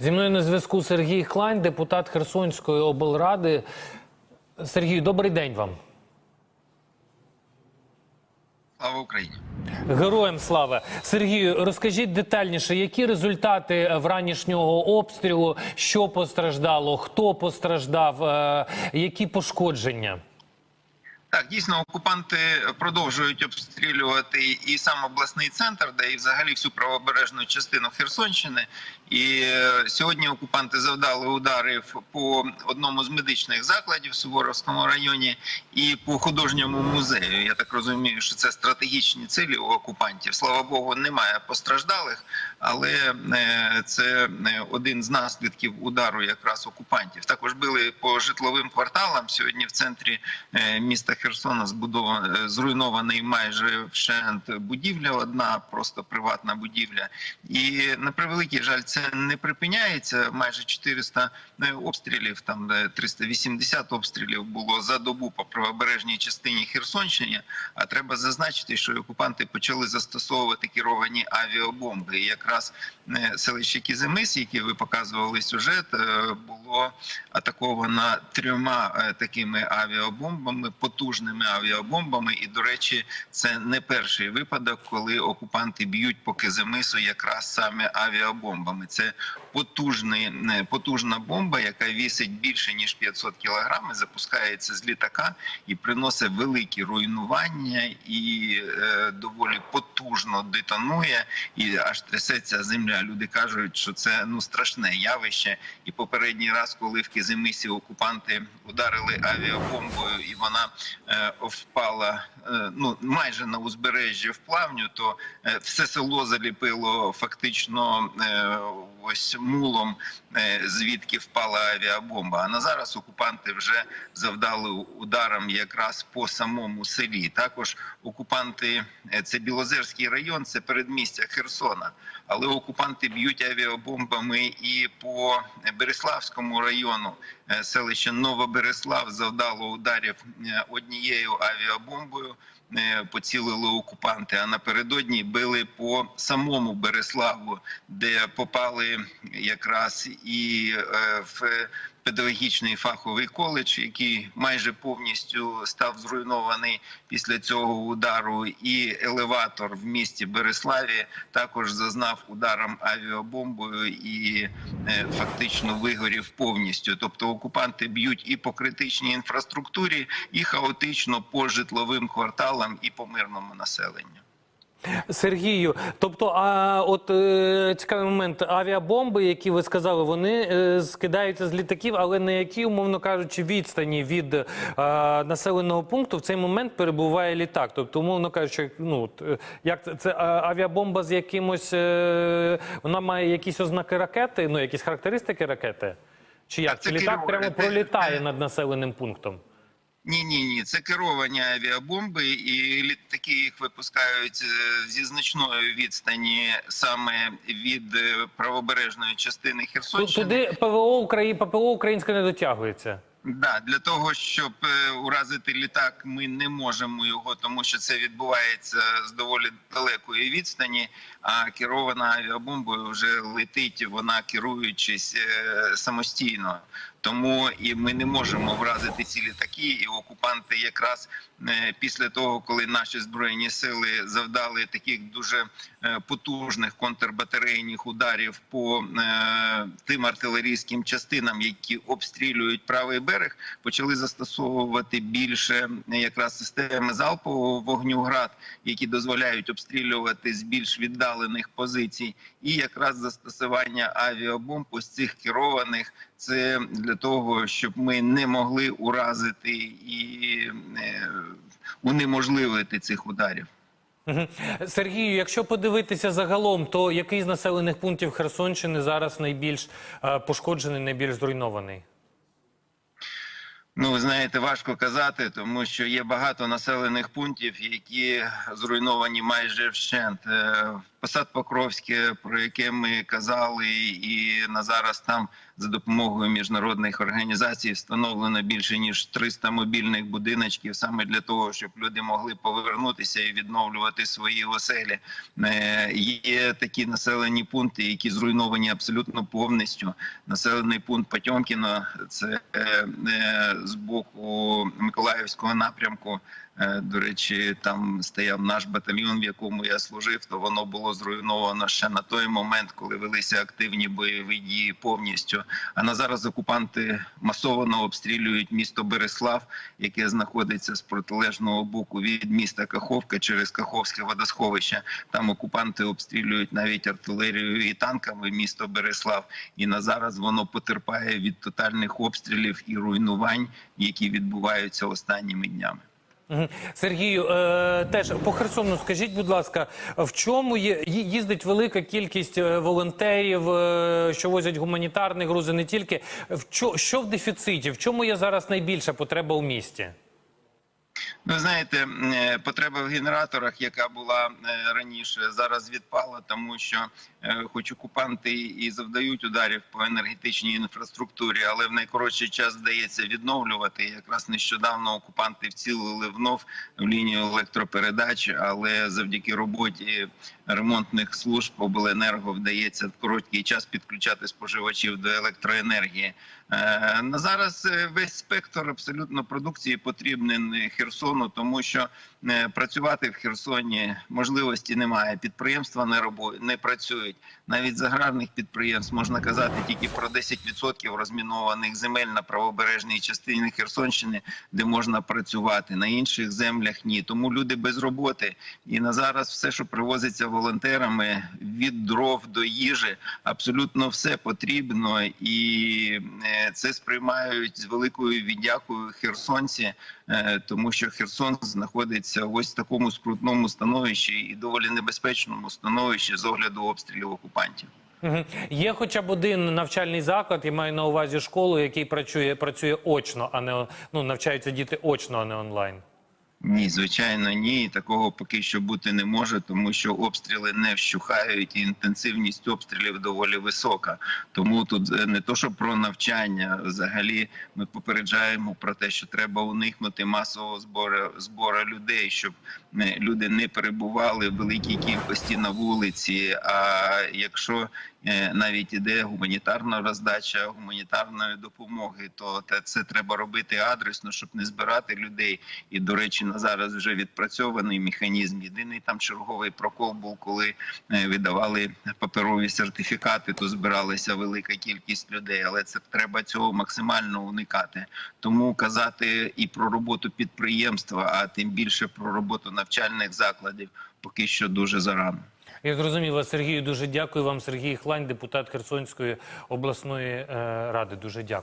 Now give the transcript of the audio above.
Зі мною на зв'язку Сергій Хлань, депутат Херсонської облради. Сергію, добрий день вам. Слава Україні! Героям слава Сергію, розкажіть детальніше, які результати вранішнього обстрілу, що постраждало, хто постраждав, е, які пошкодження? Так, дійсно, окупанти продовжують обстрілювати і сам обласний центр, де і взагалі всю правобережну частину Херсонщини. І е, сьогодні окупанти завдали ударів по одному з медичних закладів в Суворовському районі і по художньому музею. Я так розумію, що це стратегічні цілі у окупантів. Слава Богу, немає постраждалих, але е, це е, один з наслідків удару якраз окупантів. Також били по житловим кварталам. Сьогодні в центрі міста Херсона збудована зруйнований майже вщент будівля. Одна просто приватна будівля, і на превеликий жаль, це не припиняється. Майже 400 обстрілів, там е, 380 обстрілів було за добу по правобережній частині Херсонщини. А треба зазначити, що окупанти почали застосовувати керовані авіабомби. І якраз е, селище Кізимис, яке ви показували сюжет, е, було атаковано трьома е, такими авіабомбами, потужними авіабомбами. І, до речі, це не перший випадок, коли окупанти б'ють по Кизимису якраз саме авіабомбами. Це потужний, потужна бомба, яка вісить більше ніж 500 кілограмів, запускається з літака і приносить великі руйнування і е, доволі потужно детонує і аж трясеться земля. Люди кажуть, що це ну страшне явище. І попередній раз, коли в Кизимисі окупанти ударили авіабомбою, і вона впала е, ну майже на узбережжі в плавню, то е, все село заліпило фактично е, ось мулом, е, звідки впала авіабомба. А на зараз окупанти вже завдали ударом якраз по самому селі. Також окупанти е, це Білозерський район, це передмістя Херсона. Але окупанти б'ють авіабомбами і по Береславському району. Е, Селище Новобереслав завдало ударів е, однією авіабомбою. Поцілили окупанти, а напередодні били по самому Береславу, де попали якраз і е, в педагогічний фаховий коледж, який майже повністю став зруйнований після цього удару, і елеватор в місті Береславі також зазнав ударом авіабомбою і е, фактично вигорів повністю. Тобто окупанти б'ють і по критичній інфраструктурі, і хаотично по житловим кварталам, і по мирному населенню. Сергію, тобто, а от е, цікавий момент, авіабомби, які ви сказали, вони е, скидаються з літаків, але на які, умовно кажучи, відстані від е, населеного пункту в цей момент перебуває літак. Тобто, умовно кажучи, ну от, е, як це, це авіабомба з якимось, е, вона має якісь ознаки ракети, ну якісь характеристики ракети? Чи як? Так, це Чи літак керу- прямо пролітає над населеним пунктом? Ні, ні, ні, це керовані авіабомби, і літаки їх випускають е, зі значної відстані саме від е, правобережної частини Херсонщини. Туди ПВО Украї... ППО українське не дотягується. Да, для того, щоб е, уразити літак, ми не можемо його, тому що це відбувається з доволі далекої відстані. А керована авіабомбою вже летить, вона керуючись самостійно. Тому і ми не можемо вразити ці літаки. І окупанти, якраз е, після того, коли наші збройні сили завдали таких дуже е, потужних контрбатарейних ударів по е, тим артилерійським частинам, які обстрілюють правий берег, почали застосовувати більше якраз системи залпового вогню град, які дозволяють обстрілювати з більш віддалених позицій, і якраз застосування авіабомб ось цих керованих. Це для того, щоб ми не могли уразити і е, унеможливити цих ударів. Сергію, якщо подивитися загалом, то який з населених пунктів Херсонщини зараз найбільш е, пошкоджений, найбільш зруйнований? Ну, ви знаєте, важко казати, тому що є багато населених пунктів, які зруйновані майже вщент. Посад Покровське, про яке ми казали, і на зараз там за допомогою міжнародних організацій встановлено більше ніж 300 мобільних будиночків, саме для того, щоб люди могли повернутися і відновлювати свої оселі. Е, Є такі населені пункти, які зруйновані абсолютно повністю. Населений пункт Потьомкіно, це е, е, з боку Миколаївського напрямку. До речі, там стояв наш батальйон, в якому я служив. То воно було зруйновано ще на той момент, коли велися активні бойові дії повністю. А на зараз окупанти масово обстрілюють місто Береслав, яке знаходиться з протилежного боку від міста Каховка через Каховське водосховище. Там окупанти обстрілюють навіть артилерією і танками місто Береслав. І на зараз воно потерпає від тотальних обстрілів і руйнувань, які відбуваються останніми днями. Сергію, е, теж по Херсону, скажіть, будь ласка, в чому є їздить велика кількість е, волонтерів, е, що возять гуманітарні грузи, не тільки в чо, що в дефіциті? В чому є зараз найбільша потреба у місті? Ви знаєте, е, потреба в генераторах, яка була е, раніше, зараз відпала, тому що, е, хоч окупанти і завдають ударів по енергетичній інфраструктурі, але в найкоротший час вдається відновлювати. Якраз нещодавно окупанти вцілили внов в лінію електропередач, але завдяки роботі ремонтних служб обленерго вдається в короткий час підключати споживачів до електроенергії. На зараз весь спектр абсолютно продукції потрібен Херсону, тому що е, працювати в Херсоні можливості немає. Підприємства не робо... не працюють. Навіть з аграрних підприємств можна казати тільки про 10% розмінованих земель на правобережній частині Херсонщини, де можна працювати. На інших землях ні. Тому люди без роботи. І на зараз все, що привозиться волонтерами від дров до їжі, абсолютно все потрібно, і е, це сприймають з великою віддякою херсонці, е, тому що Херсон знаходиться в ось такому скрутному становищі і доволі небезпечному становищі з огляду обстрілів окупантів. Є хоча б один навчальний заклад, я маю на увазі школу, який працює, працює очно, а не ну, навчаються діти очно, а не онлайн. Ні, звичайно, ні. Такого поки що бути не може, тому що обстріли не вщухають, і інтенсивність обстрілів доволі висока. Тому тут е, не то, що про навчання, взагалі ми попереджаємо про те, що треба уникнути масового збору збору людей, щоб е, люди не перебували в великій кількості на вулиці. А якщо навіть іде гуманітарна роздача гуманітарної допомоги, то це треба робити адресно, щоб не збирати людей. І до речі, на зараз вже відпрацьований механізм. Єдиний там черговий прокол був, коли е, видавали паперові сертифікати, то збиралася велика кількість людей. Але це треба цього максимально уникати. Тому казати і про роботу підприємства, а тим більше про роботу навчальних закладів, поки що дуже зарано. Я зрозумів вас, Сергію. Дуже дякую вам, Сергій Хлань, депутат Херсонської обласної е, ради. Дуже дякую.